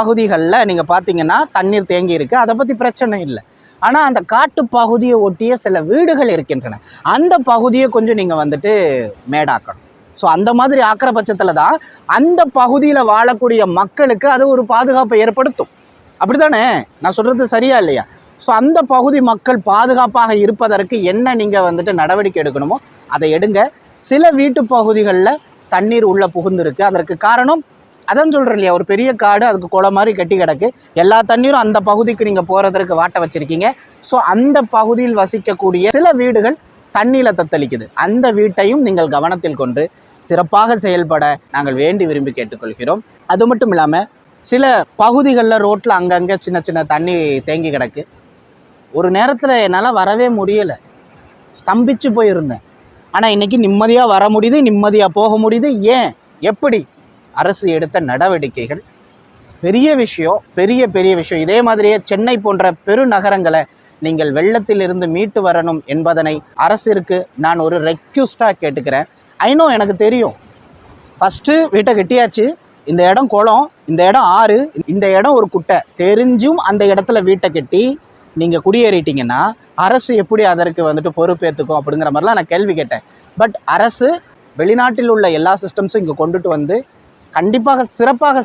பகுதிகளில் நீங்கள் பார்த்தீங்கன்னா தண்ணீர் தேங்கி இருக்குது அதை பற்றி பிரச்சனை இல்லை. ஆனால் அந்த காட்டு பகுதியை ஒட்டிய சில வீடுகள் இருக்கின்றன. அந்த பகுதியை கொஞ்சம் நீங்கள் வந்துட்டு மேடாக்கணும். ஸோ அந்த மாதிரி ஆக்கிற பட்சத்தில் தான் அந்த பகுதியில் வாழக்கூடிய மக்களுக்கு அது ஒரு பாதுகாப்பை ஏற்படுத்தும். அப்படிதானே நான் சொல்கிறது சரியா இல்லையா? ஸோ அந்த பகுதி மக்கள் பாதுகாப்பாக இருப்பதற்கு என்ன நீங்கள் வந்துட்டு நடவடிக்கை எடுக்கணுமோ அதை எடுங்க. சில வீட்டு பகுதிகளில் தண்ணீர் உள்ள புகுந்திருக்கு. அதற்கு காரணம் அதான் சொல்கிறேன் இல்லையா ஒரு பெரிய காடு அதுக்கு குளம் மாதிரி கட்டி கிடக்கு. எல்லா தண்ணீரும் அந்த பகுதிக்கு நீங்கள் போகிறதற்கு வாட்ட வச்சுருக்கீங்க. ஸோ அந்த பகுதியில் வசிக்கக்கூடிய சில வீடுகள் தண்ணியில் தத்தளிக்குது. அந்த வீட்டையும் நீங்கள் கவனத்தில் கொண்டு சிறப்பாக செயல்பட நாங்கள் வேண்டி விரும்பி கேட்டுக்கொள்கிறோம். அது மட்டும் இல்லாமல் சில பகுதிகளில் ரோட்டில் அங்கங்கே சின்ன சின்ன தண்ணி தேங்கி கிடக்கு. ஒரு நேரத்தில் என்னால் வரவே முடியலை. ஸ்தம்பிச்சு போயிருந்தேன். ஆனால் இன்றைக்கி நிம்மதியாக வர முடியுது நிம்மதியாக போக முடியுது. ஏன்? எப்படி? அரசு எடுத்த நடவடிக்கைகள். பெரிய விஷயம் பெரிய பெரிய விஷயம். இதே மாதிரியே சென்னை போன்ற பெருநகரங்களை நீங்கள் வெள்ளத்திலிருந்து மீட்டு வரணும் என்பதனை அரசிற்கு நான் ஒரு ரெக்யூஸ்டாக கேட்டுக்கிறேன். ஐநோ எனக்கு தெரியும். ஃபஸ்ட்டு வீட்டை கட்டியாச்சு. இந்த இடம் குளம் இந்த இடம் ஆறு இந்த இடம் ஒரு குட்டை. தெரிஞ்சும் அந்த இடத்துல வீட்டை கட்டி நீங்கள் குடியேறிட்டீங்கன்னா அரசு எப்படி அதற்கு வந்துட்டு பொறுப்பேற்றுக்கும் அப்படிங்கிற மாதிரிலாம் நான் கேள்வி கேட்டேன். பட் அரசு வெளிநாட்டில் உள்ள எல்லா சிஸ்டம்ஸும் இங்கே கொண்டுட்டு வந்து கண்டிப்பாக சிறப்பாக